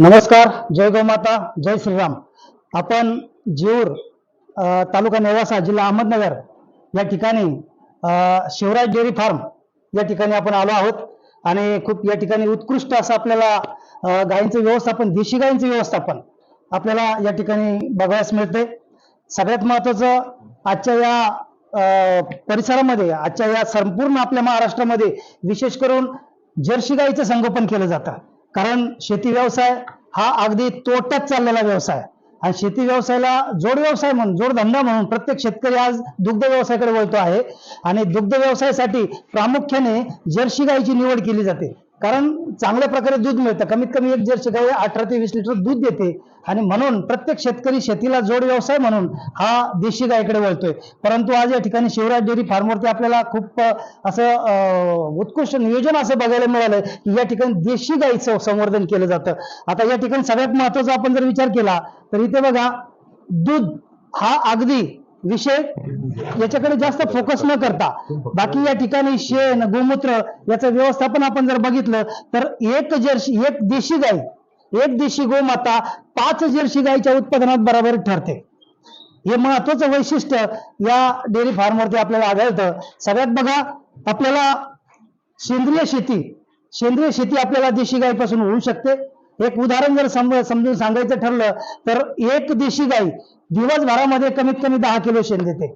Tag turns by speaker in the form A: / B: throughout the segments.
A: नमस्कार जय गोमाता जय श्रीराम. आपण जेऊर तालुका नेवासा जिल्हा अहमदनगर या ठिकाणी शिवराज डेअरी फार्म या ठिकाणी आपण आलो आहोत. आणि खूप या ठिकाणी उत्कृष्ट असं आपल्याला गायींचं व्यवस्थापन देशी गायींचं व्यवस्थापन आपल्याला या ठिकाणी बघायला मिळते सगळ्यात महत्वाचं आजच्या या परिसरामध्ये आजच्या या संपूर्ण आपल्या महाराष्ट्रामध्ये विशेष करून जर्सी गाईचं संगोपन केलं जातं. कारण शेती व्यवसाय हा अगदी तोट्यात चाललेला व्यवसाय. आणि शेती व्यवसायाला जोड व्यवसाय म्हणून जोडधंदा म्हणून प्रत्येक शेतकरी आज दुग्ध व्यवसायाकडे वळतो आहे. आणि दुग्ध व्यवसायासाठी प्रामुख्याने जर्सी गाईची निवड केली जाते. कारण चांगल्या प्रकारे दूध मिळतं. कमीत कमी एक जर्सी गाय अठरा ते वीस लिटर दूध देते आणि म्हणून प्रत्येक शेतकरी शेतीला जोड व्यवसाय म्हणून हा देशी गायकडे वळतोय. परंतु आज या ठिकाणी शिवराज डेअरी फार्मवरती आपल्याला खूप असं उत्कृष्ट नियोजन असं बघायला मिळालं की या ठिकाणी देशी गाईचं संवर्धन केलं जातं. आता या ठिकाणी सगळ्यात महत्त्वाचा आपण जर विचार केला तर इथे बघा दूध हा अगदी विषय याच्याकडे जास्त फोकस न करता. बाकी या ठिकाणी शेण गोमूत्र याचं व्यवस्थापन आपण जर बघितलं तर एक जर्सी एक देशी गाय एक देशी गोमाता पाच जर्सी गाईच्या उत्पादनात बरोबर ठरते. हे महत्वाचं वैशिष्ट्य या डेअरी फार्मवरती आपल्याला आढळतं. सगळ्यात बघा आपल्याला सेंद्रिय शेती सेंद्रिय शेती आपल्याला देशी गायीपासून होऊ शकते. एक उदाहरण जर समजून सांगायचं ठरलं तर एक देशी गाई दिवसभरामध्ये कमीत कमी दहा किलो शेण देते.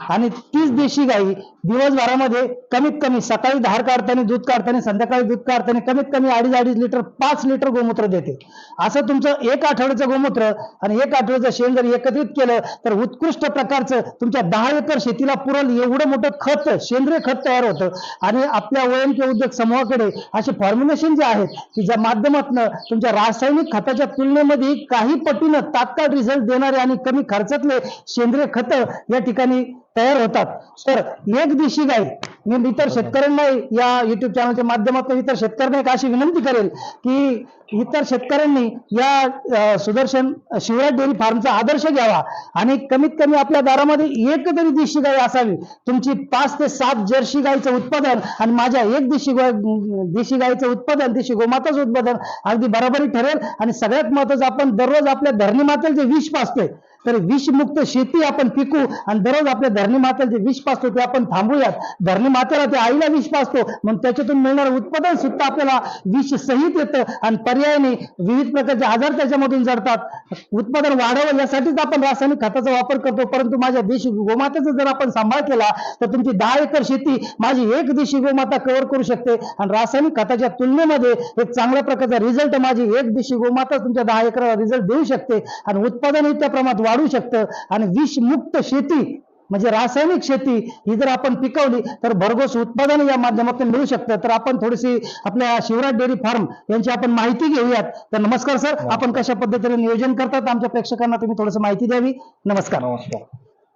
A: आणि तीच देशी गाई दिवसभरामध्ये कमीत कमी सकाळी धार काढताना दूध काढताना संध्याकाळी दूध काढताना कमीत कमी अडीच अडीच लिटर पाच लिटर गोमूत्र देते. असं तुमचं एक आठवड्याचं गोमूत्र आणि एक आठवड्याचं शेण जर एकत्रित केलं तर उत्कृष्ट प्रकारचं तुमच्या दहा एकर शेतीला पुरल एवढं मोठं खत सेंद्रिय खत तयार होतं. आणि आपल्या वयंके उद्योग समूहाकडे असे फॉर्म्युलेशन जे आहेत की ज्या माध्यमातून तुमच्या रासायनिक खताच्या तुलनेमध्ये काही पटीनं तात्काळ रिझल्ट देणारे आणि कमी खर्चातले सेंद्रिय खत या ठिकाणी तयार होतात. तर एक देशी गाय मी इतर शेतकऱ्यांना या युट्यूब चॅनलच्या माध्यमातून इतर शेतकऱ्यांना एक अशी विनंती करेल की इतर शेतकऱ्यांनी या सुदर्शन शिवराज डेअरी फार्मचा आदर्श घ्यावा आणि कमीत कमी आपल्या दारामध्ये एक तरी देशी गाय असावी. तुमची पाच ते सात जर्सी गायचं उत्पादन आणि माझ्या एक देशी गाय देशी गायचं उत्पादन देशी गोमाताचं उत्पादन अगदी बरोबरी ठरेल आणि सगळ्यात महत्वाचं आपण दररोज आपल्या धरणी मातेल जे विष पाचतोय तर विषमुक्त शेती आपण पिकू आणि दररोज आपल्या धरणी मातेला जे विष पाचतो ते आपण थांबूयात. धरणी मातेला ते आईला विष पाचतो मग त्याच्यातून मिळणारं उत्पादन सुद्धा आपल्याला विष सहित येतं आणि पर्यायाने विविध प्रकारचे आजार त्याच्यामधून जडतात. उत्पादन वाढावं यासाठीच आपण रासायनिक खताचा वापर करतो परंतु माझ्या देशी गोमातेचा जर आपण सांभाळ केला तर तुमची दहा एकर शेती माझी एक देशी गोमाता कव्हर करू शकते. आणि रासायनिक खताच्या तुलनेमध्ये एक चांगल्या प्रकारचा रिझल्ट माझी एक देशी गोमाता तुमच्या दहा एकराला रिझल्ट देऊ शकते. आणि उत्पादनही त्या प्रमाणात वाढू शकतं. आणि विषमुक्त शेती म्हणजे रासायनिक शेती ही जर आपण पिकवली तर भरघोस उत्पादन या माध्यमातून मिळू शकतं. तर आपण थोडीशी आपल्या शिवराज डेअरी फार्म यांची आपण माहिती घेऊयात. तर नमस्कार सर. आपण कशा पद्धतीने नियोजन करतात आमच्या प्रेक्षकांना तुम्ही थोडस माहिती द्यावी? नमस्कार.
B: नमस्कार.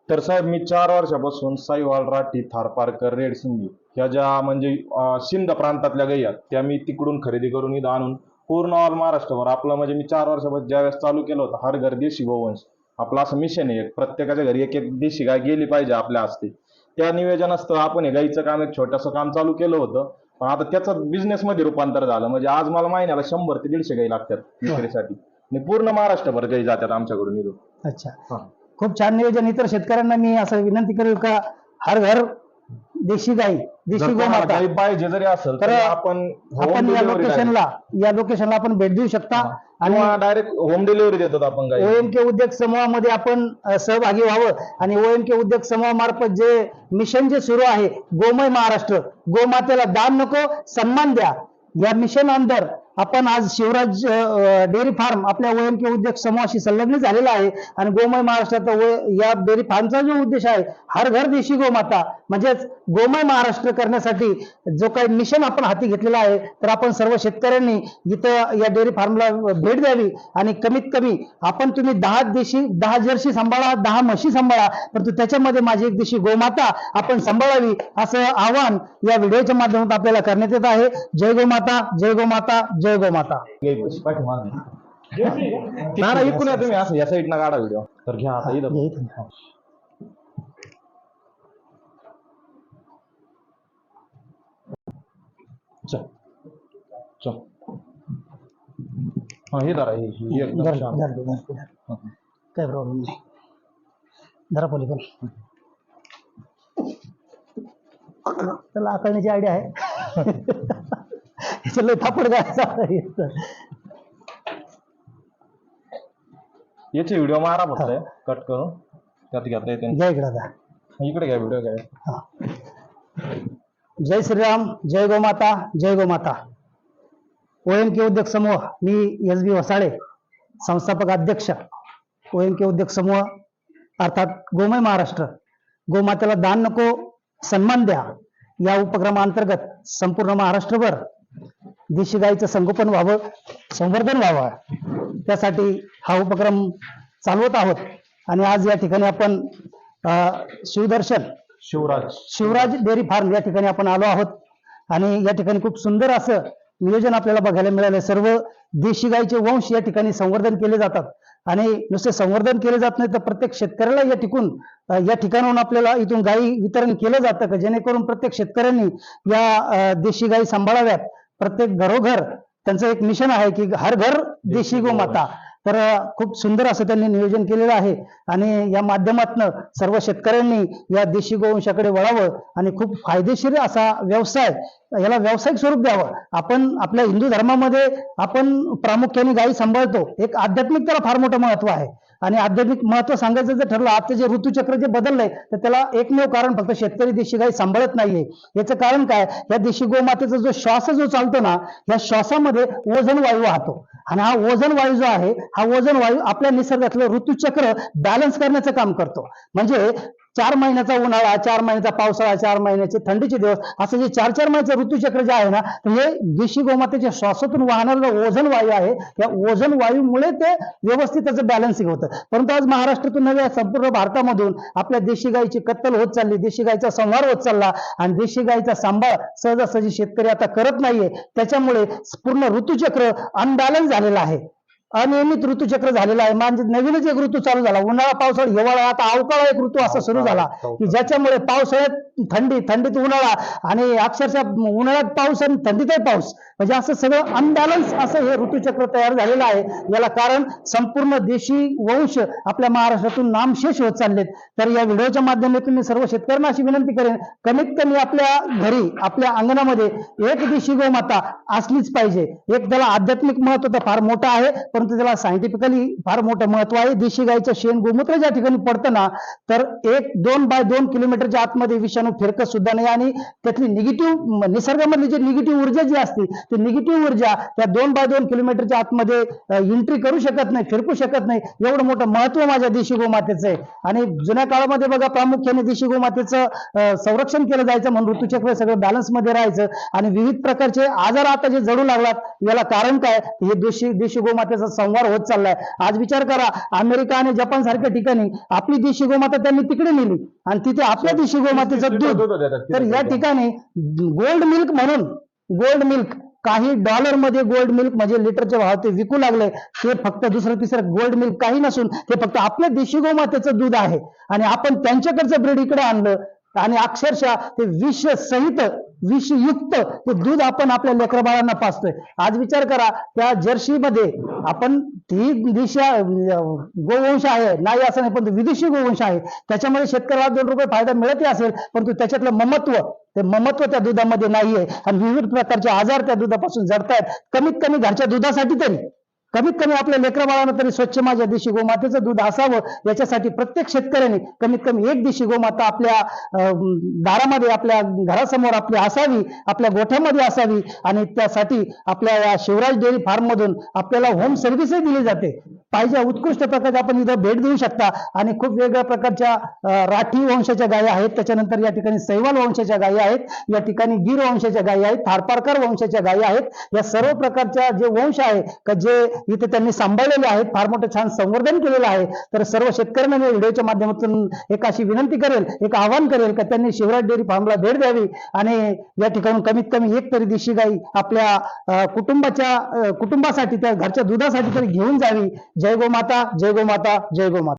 B: तर साहेब मी चार वर्षापासून साईवाल राठी थारपारकर रेड सिंधी ह्या ज्या म्हणजे सिंध प्रांतातल्या गायी आहेत त्या मी तिकडून खरेदी करून इथं आणून पूर्ण ऑल महाराष्ट्रभर आपलं म्हणजे मी चार वर्षापासून ज्यावेळेस चालू केलं होतं हर घर देशी गोवंश आपलं असं मिशन आहे. एक प्रत्येकाच्या घरी एक एक देशी गाय गेली पाहिजे आपल्या हस्ते. त्या नियोजनास्तव आपण हे गाईचं काम एक छोटंसं काम चालू केलं होतं. पण आता त्याचं बिझनेस मध्ये रूपांतर झालं. म्हणजे आज मला महिन्याला शंभर ते दीडशे गाई लागतात विक्रीसाठी. आणि पूर्ण महाराष्ट्रभर गाई जातात आमच्याकडून इथून.
A: अच्छा. खूप छान नियोजन. इतर शेतकऱ्यांना मी असं विनंती करेल का हर घर देशी गाई
B: पाहिजे जरी असेल
A: तर
B: तर आपण
A: आपण या लोकेशनला या लोकेशनला आपण भेट देऊ शकता. आणि
B: डायरेक्ट होम डिलिव्हरी देतात आपण गाई
A: ओएमके उद्योग समूहामध्ये आपण अ, सहभागी व्हावं. आणि ओएमके उद्योग समूहामार्फत जे मिशन जे सुरू आहे गोमय महाराष्ट्र गोमातेला दान नको सन्मान द्या. या मिशन अंदर आपण आज शिवराज अ, डेअरी फार्म आपल्या ओएमके उद्योग समूहाशी संलग्न झालेला आहे. आणि गोमय महाराष्ट्राचा व- या डेअरी फार्मचा जो उद्देश आहे हर घर देशी गोमाता म्हणजेच गोमय महाराष्ट्र करण्यासाठी जो काही मिशन आपण हाती घेतलेला आहे तर आपण सर्व शेतकऱ्यांनी इथं या डेअरी फार्मला भेट द्यावी आणि कमीत कमी आपण तुम्ही दहा देशी दहा जर्सी सांभाळा दहा म्हशी सांभाळा परंतु त्याच्यामध्ये माझी एक देशी गोमाता आपण सांभाळावी असं आवाहन या व्हिडिओच्या माध्यमातून आपल्याला करण्यात येत आहे. जय गोमाता जय गोमाता जय गोमाता.
B: पाठीमागे. ना इकडून या तुम्ही असं या साईडनं काढा व्हिडिओ तर घ्या आता इथं
A: हे इथून.
B: चल. चल. हा, हे धरा हे- हे एकदम
A: धर-
B: छान.
A: धर- धर- धर- धर. काही प्रॉब्लेम नाही. धरा पलीकडून त्याला आकलण्याची आयडिया आहे. ह्याचं लय थापड काय
B: याचे व्हिडिओ मारा फक्त कट करून. त्यात घेता येते
A: घ्या. इकडे आता.
B: इकडे घ्या व्हिडिओ काय
A: हा. जय श्रीराम जय गोमाता जय गोमाता. ओएमके उद्योग समूह मी एस बी वसाळे संस्थापक अध्यक्ष. ओएमके उद्योग समूह अर्थात गोमय महाराष्ट्र. गोमातेला दान नको सन्मान द्या. या उपक्रमाअंतर्गत संपूर्ण महाराष्ट्रभर देशी गाईचं संगोपन व्हावं संवर्धन व्हावं. त्यासाठी हा उपक्रम चालवत आहोत. आणि आज या ठिकाणी आपण शिवदर्शन
B: शिवराज.
A: शिवराज डेअरी फार्म या ठिकाणी आपण आलो आहोत. आणि या ठिकाणी खूप सुंदर असं नियोजन आपल्याला बघायला मिळालं सर्व देशी गाईचे वंश या ठिकाणी संवर्धन केले जातात. आणि नुसते संवर्धन केले जात नाही तर प्रत्येक शेतकऱ्याला या ठिकून या ठिकाणाहून आपल्याला इथून गाई वितरण केलं जातं का? जेणेकरून प्रत्येक शेतकऱ्यांनी या देशी गाई सांभाळाव्यात. प्रत्येक घरोघर त्यांचं एक मिशन आहे की हर घर देशी गोमाता. तर खूप सुंदर असं त्यांनी नियोजन केलेलं आहे. आणि या माध्यमातनं सर्व शेतकऱ्यांनी या देशी गोवंशाकडे वळावं आणि खूप फायदेशीर असा व्यवसाय याला व्यावसायिक स्वरूप द्यावं. आपण आपल्या हिंदू धर्मामध्ये आपण प्रामुख्याने गायी सांभाळतो. एक आध्यात्मिक त्याला फार मोठं महत्त्व आहे. आणि आध्यात्मिक महत्त्व सांगायचं जर ठरलं आता जे ऋतुचक्र जे बदललंय तर त्याला एकमेव कारण फक्त शेतकरी देशी गाई सांभाळत नाहीये. याचं कारण काय? या देशी गोमातेचा जो श्वास जो चालतो ना या श्वासामध्ये ओझन वायू वाहतो. आणि हा ओझन वायू जो आहे हा ओझन वायू आपल्या निसर्गातलं ऋतुचक्र बॅलन्स करण्याचं काम करतो. म्हणजे चार महिन्याचा उन्हाळा चार महिन्याचा पावसाळा चार महिन्याचे थंडीचे दिवस असं जे चार चार महिन्याचं ऋतुचक्र जे आहे ना हे देशी गोमातेच्या श्वासातून वाहणारं ओझन वायू आहे या ओझन वायूमुळे ते व्यवस्थित त्याचं बॅलन्सिंग होतं. परंतु आज महाराष्ट्रातून नव्हे संपूर्ण भारतामधून आपल्या देशी गायीची कत्तल होत चालली देशी गायीचा संहार होत चालला आणि देशी गायीचा सांभाळ सहजासहजी शेतकरी आता करत नाहीये त्याच्यामुळे पूर्ण ऋतुचक्र अनबॅलन्स झालेलं आहे. अनियमित ऋतुचक्र झालेलं आहे. म्हणजे नवीनच एक ऋतू चालू झाला. उन्हाळा पावसाळा हिवाळा आता अवकाळा एक ऋतू असा सुरू झाला की ज्याच्यामुळे पावसाळ्यात थंडी थंडीत उन्हाळा आणि अक्षरशः उन्हाळ्यात पाऊस आणि थंडीतही पाऊस. म्हणजे असं सगळं अनबॅलन्स असं हे ऋतुचक्र तयार झालेलं आहे. याला कारण संपूर्ण देशी वंश आपल्या महाराष्ट्रातून नामशेष होत चाललेत. तर या व्हिडिओच्या माध्यमातून मी सर्व शेतकऱ्यांना अशी विनंती करेन कमीत कमी आपल्या घरी आपल्या अंगणामध्ये एक देशी गोमाता असलीच पाहिजे. एक त्याला आध्यात्मिक महत्त्व तर फार मोठं आहे परंतु त्याला सायंटिफिकली फार मोठं महत्त्व आहे. देशी गाईचं शेण गोमूत्र ज्या ठिकाणी पडतं ना तर एक दोन बाय दोन किलोमीटरच्या आतमध्ये विषाणू फिरकत सुद्धा नाही आणि त्यातली निगेटिव्ह निसर्गामधली जी निगेटिव्ह ऊर्जा जी असते ती निगेटिव्ह ऊर्जा त्या दोन बाय दोन किलोमीटरच्या आतमध्ये एंट्री करू शकत नाही फिरकू शकत नाही. एवढं मोठं महत्त्व माझ्या देशी गोमातेचं आहे. आणि जुन्या काळामध्ये बघा प्रामुख्याने देशी गोमातेचं संरक्षण केलं जायचं म्हणून ऋतुचक्र सगळं बॅलन्समध्ये राहायचं. आणि विविध प्रकारचे आजार आता जे जडू लागलात याला कारण काय? हे देशी देशी गोमातेचं संवार होत चाललाय. आज विचार करा अमेरिका आणि जपान सारख्या ठिकाणी आपली देशी गोमाता त्यांनी तिकडे नेली. आणि तिथे आपल्या देशी गोमातेचं दूध. तर या. ठिकाणी गोल्ड मिल्क म्हणून गोल्ड मिल्क काही डॉलरमध्ये गोल्ड मिल्क म्हणजे लिटरचे भाव ते विकू लागले. ते फक्त दुसरं तिसरं गोल्ड मिल्क काही नसून ते फक्त आपल्या देशी गोमातेचं दूध आहे. आणि आपण त्यांच्याकडचं ब्रेड इकडे आणलं. आणि अक्षरशः ते विष सहित विषयुक्त ते दूध आपण आपल्या लेकरबाळांना पाचतोय आज विचार करा त्या जर्सी मध्ये आपण ती दिशा गोवंश आहे नाही असं नाही पण विदेशी गोवंश आहे. त्याच्यामध्ये शेतकऱ्याला दोन रुपये फायदा मिळतही असेल परंतु त्याच्यातलं ममत्व ते ममत्व त्या दुधामध्ये नाहीये. आणि विविध प्रकारचे आजार त्या दुधापासून जडतायत कमीत कमी घरच्या दुधासाठी तरी. कमीत कमी आपल्या लेकरबाळानं तरी स्वच्छ माझ्या देशी गोमातेचं दूध असावं याच्यासाठी प्रत्येक शेतकऱ्याने कमीत कमी एक देशी गोमाता आपल्या दारामध्ये आपल्या घरासमोर आपली असावी आपल्या गोठ्यामध्ये असावी आणि त्यासाठी आपल्या या शिवराज डेअरी फार्म मधून आपल्याला होम सर्व्हिसही दिली जाते. पाहिजे उत्कृष्ट प्रकारचे आपण इथं भेट देऊ शकता आणि खूप वेगवेगळ्या प्रकारच्या राठी वंशाच्या गायी आहेत. त्याच्यानंतर या ठिकाणी सैवाल वंशाच्या गायी आहेत. या ठिकाणी गिर वंशाच्या गायी आहेत. थारपारकर वंशाच्या गायी आहेत. या सर्व प्रकारच्या जे वंश आहे का जे इथे त्यांनी सांभाळलेले आहेत फार मोठं छान संवर्धन केलेलं आहे. तर सर्व शेतकऱ्यांना मी व्हिडिओच्या माध्यमातून एक अशी विनंती करेल एक आवाहन करेल का त्यांनी शिवराज डेअरी फार्मला भेट द्यावी आणि या ठिकाणी कमीत कमी एक तरी देशी गाई आपल्या अं, कुटुंबाच्या कुटुंबासाठी त्या घरच्या दुधासाठी तरी घेऊन जावी. जय गोमाता जय गोमाता जय गोमाता